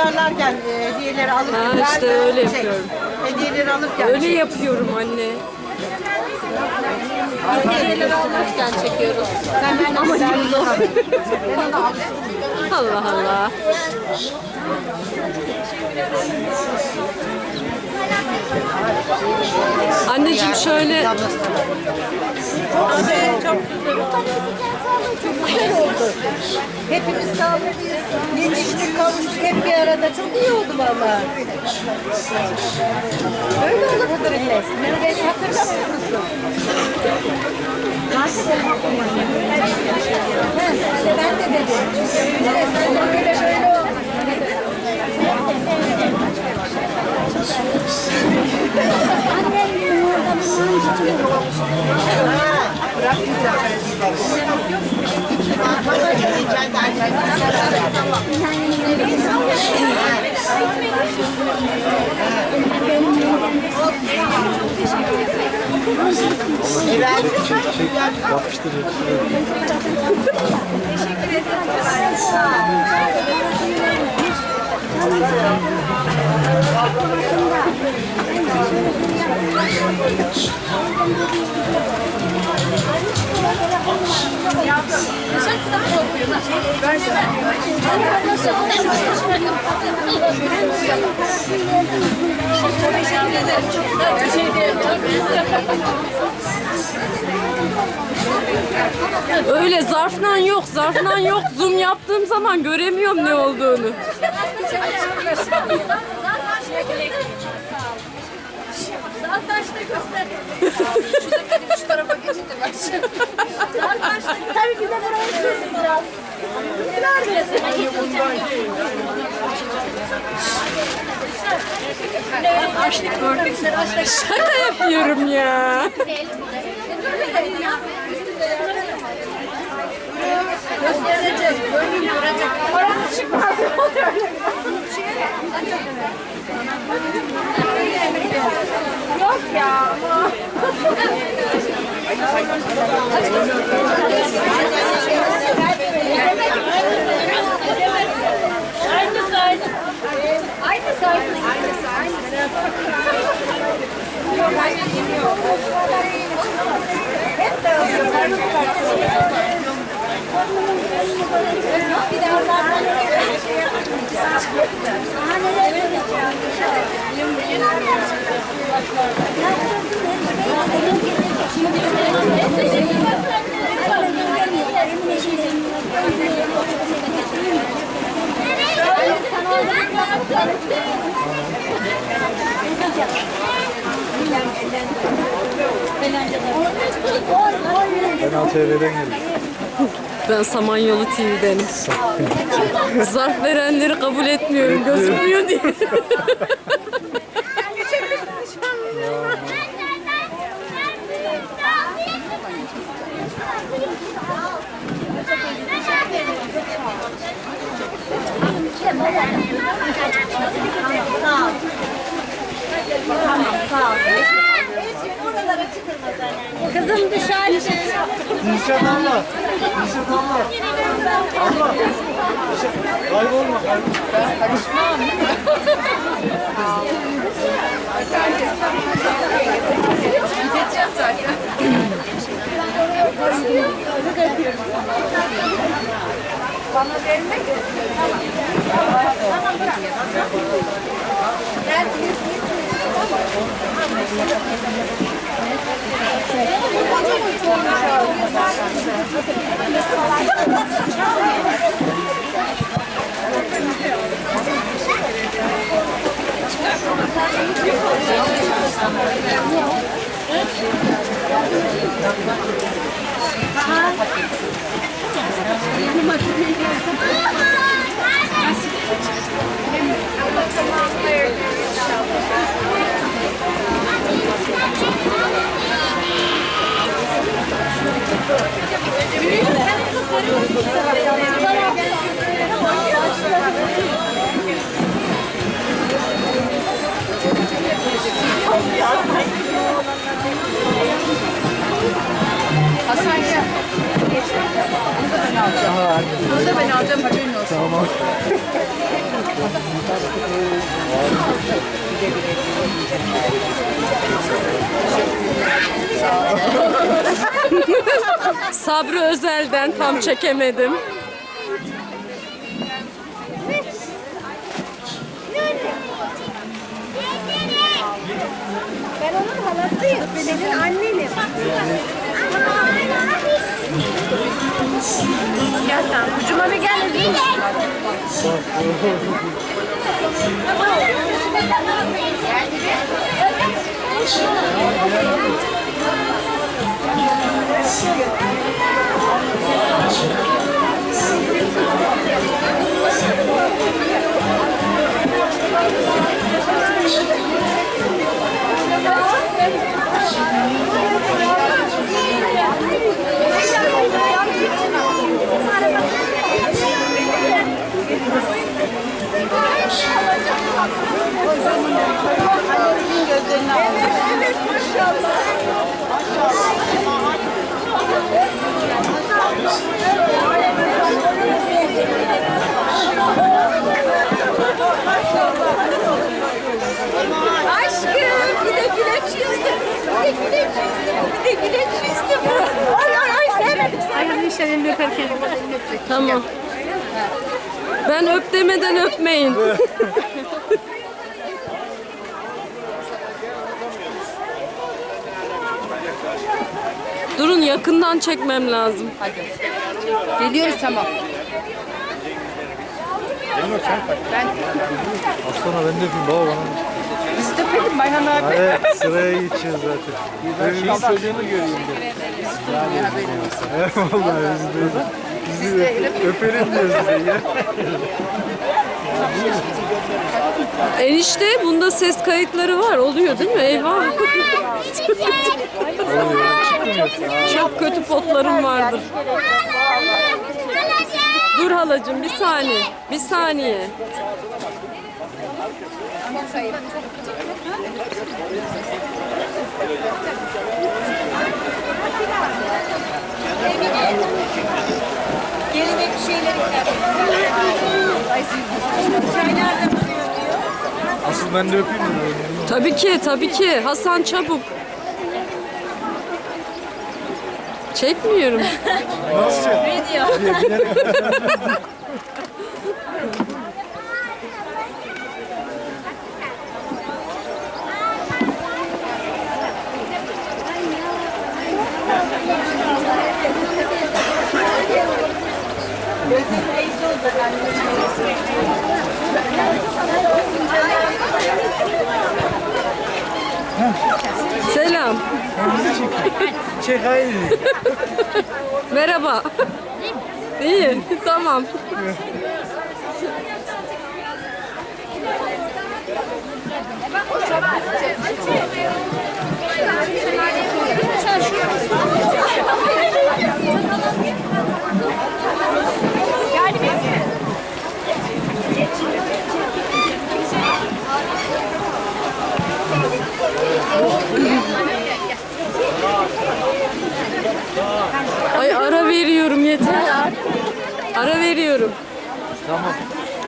çıkarlarken e, hediyeleri alırken. Ha, işte ben de öyle şey, yapıyorum. Hediyeleri alırken. Öyle yapıyorum anne. Hediyeleri alırken çekiyoruz. Hemen ama Allah Allah. Anneciğim şöyle çok güzel oldu. Hepimiz sağlıklıyız. Yetiştik, kavuştuk hep bir arada. Çok iyi oldu valla. Böyle olur Hıdrellez. Beni hatırlamıyor musun? He, işte ben de dedim. İşte sen de böyle böyle ol. Öyle zarflan yok, zarflan yok. Zoom yaptığım zaman göremiyorum ne olduğunu. Zartaş'ta göster. Şu tarafa geçince bak şimdi. Zartaş'ta tabii ki de buraya süreceğiz. Neredesine geçeceğim. Açlık gördük. Şaka yapıyorum ya. Gösterecek. Gönlüm duracak. Orası çıkmaz. Yok ya. Aynısı aynı. Aynısı aynı. Aynısı aynı. Hep de bir de onlardan Kanal TV'den geldim. Ben Samanyolu TV'denim. Zarf verenleri kabul etmiyorum. Gözükmüyor diye. Kızım dışarı Dilşat abla. Dilşat abla. Abla. Kaybolma kaybolma. Hasan Sabri Özel'den tam çekemedim. Ben onun halasıyım. Senin annenim. Gel sen. Ucuma bir gel. Aşkım bir de güleç çizdim. Bir de güleç çizdim. Bir de güleç çizdim. Ay ay ay sevmedim. Hayırlı işler elini öperken. Tamam. Ben öp demeden öpmeyin. Durun yakından çekmem lazım. Geliyoruz tamam. Aslana ben de yapayım baba bana. Biz de peki Bayhan abi. Hadi sıraya geçeceğiz zaten. Şeyin çocuğunu göreyim de. Vallahi biz de. Biz de öp- öpelim diyoruz size ya. Enişte bunda ses kayıtları var. Oluyor değil mi? Eyvah. Çok kötü potlarım vardır. Dur halacığım bir saniye. Bir saniye. Ben de öpeyim mi? Tabii ki, tabii ki. Hasan çabuk. Çekmiyorum. Nasıl? Video. Selam. Çek haydi. Merhaba. İyi, tamam. Ay